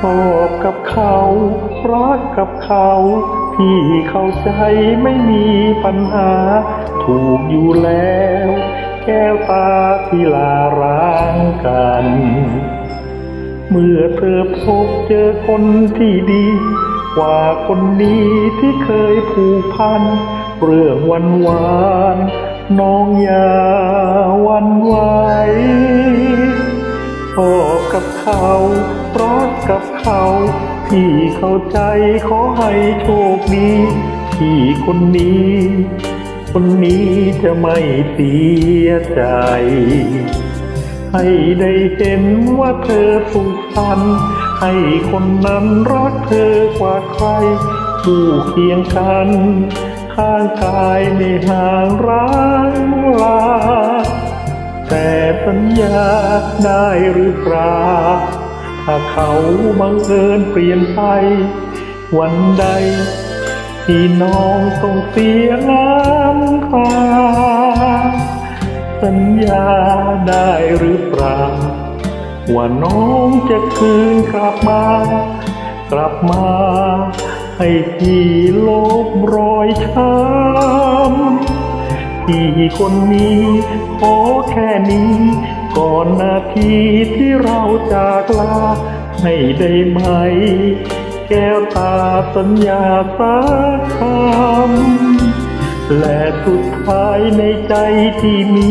ชอบกับเขารักกับเขาพี่เข้าใจไม่มีปัญหา ถูกอยู่แล้ว แก้วตาที่ลาร้างกัน เมื่อเธอพบเจอคนที่ดี กว่าคนนี้ที่เคยผูกพัน เรื่องวันวานน้องอย่าหวันไหวชอบกับเขารักกับ เขาพี่เข้าใจขอให้โชคดีที่คนนี้ คนนี้จะไม่เสียใจ ให้ได้เห็นว่าเธอผูกพันให้คนนั้นรักเธอกว่าใครผู้เคียงกัน ข้างกายไม่ห่างร้างลาแต่สัญญาได้หรือเปล่า ถ้าเขาบังเอิญเปลี่ยนไป วันใด ที่น้องต้องเสียน้ำตาสัญญาได้หรือเปล่า ว่าน้องจะคืนกลับมา กลับมา ให้พี่ลบรอยช้ำพี่คนนี้ขอแค่นี้ ก่อนนาทีที่เราจากลาให้ได้ไหม แก้วตาสัญญาสักคำและสุดท้ายในใจที่มี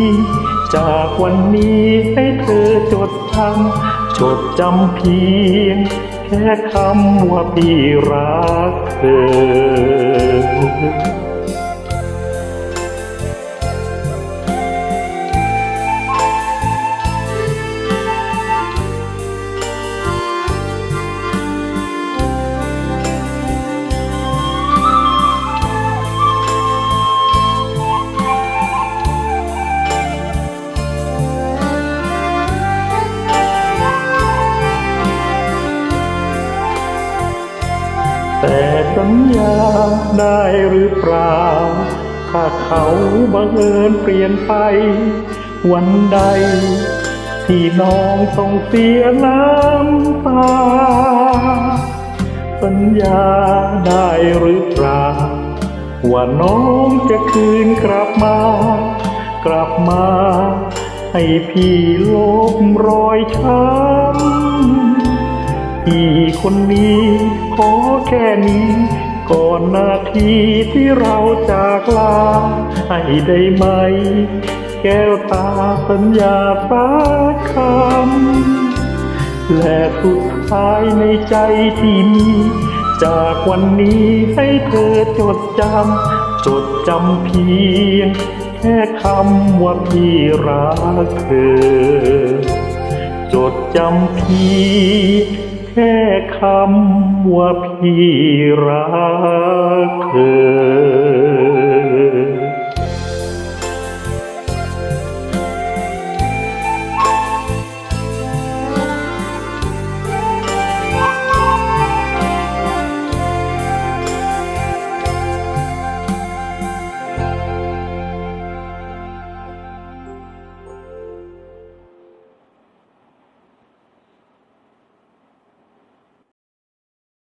จากวันนี้ให้เธอจดจำจดจำเพียง แค่คำว่าพี่รักเธอ แต่สัญญาได้หรือเปล่า ถ้าเขาบังเอิญเปลี่ยนไป วันใด ที่น้องต้องเสียน้ำตา สัญญาได้หรือเปล่า ว่าน้องจะคืนกลับมา กลับมา ให้พี่ลบรอยช้ำ คนนี้ ขอแค่นี้ ก่อนนาทีที่เราจากลาให้ได้ไหม แก้วตาสัญญาสักคำและสุดท้ายในใจที่มีจากวันนี้ให้เธอจดจำ จดจำเพียง แค่คำว่าพี่รักเธอ จดจำเพียง แค่คำว่าพี่รักเธอ